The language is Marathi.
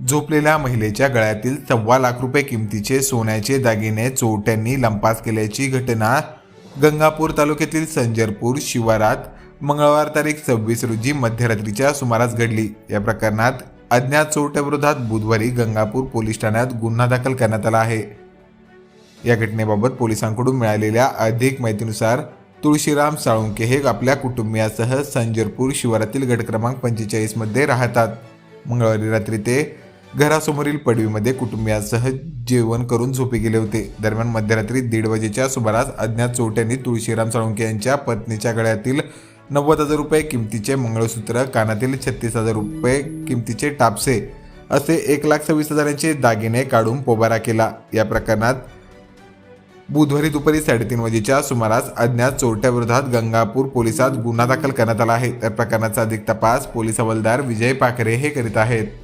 झोपलेल्या महिलेच्या गळ्यातील सव्वा लाख रुपये किमतीचे सोन्याचे दागिने चोरट्यांनी लंपास केल्याची घटना गंगापूर तालुक्यातील संजरपूर शिवारात मंगळवार तारीख सव्वीस रोजी मध्यरात्रीच्या सुमारास घडली. या प्रकरणात अज्ञात चोरट्याविरोधात बुधवारी गंगापूर पोलीस ठाण्यात गुन्हा दाखल करण्यात आला आहे. या घटनेबाबत पोलिसांकडून मिळालेल्या अधिक माहितीनुसार तुळशीराम साळुंके हे आपल्या कुटुंबियासह संजरपूर शिवारातील गट क्रमांक पंचेचाळीसमध्ये राहतात. मंगळवारी रात्री ते घरासमोरील पडवीमध्ये कुटुंबियांसह जेवण करून झोपी गेले होते. दरम्यान मध्यरात्री दीड वाजेच्या सुमारास अज्ञात चोरट्यांनी तुळशीराम साळुंके यांच्या पत्नीच्या गळ्यातील नव्वद हजार रुपये किमतीचे मंगळसूत्र कानातील छत्तीस हजार रुपये किमतीचे टापसे असे एक लाख सव्वीस हजारांचे दागिने काढून पोबारा केला. या प्रकरणात बुधवारी दुपारी साडेतीन वाजेच्या सुमारास अज्ञात चोरट्याविरोधात गंगापूर पोलिसात गुन्हा दाखल करण्यात आला आहे. तर प्रकरणाचा अधिक तपास पोलीस हवालदार विजय पाखरे हे करीत आहेत.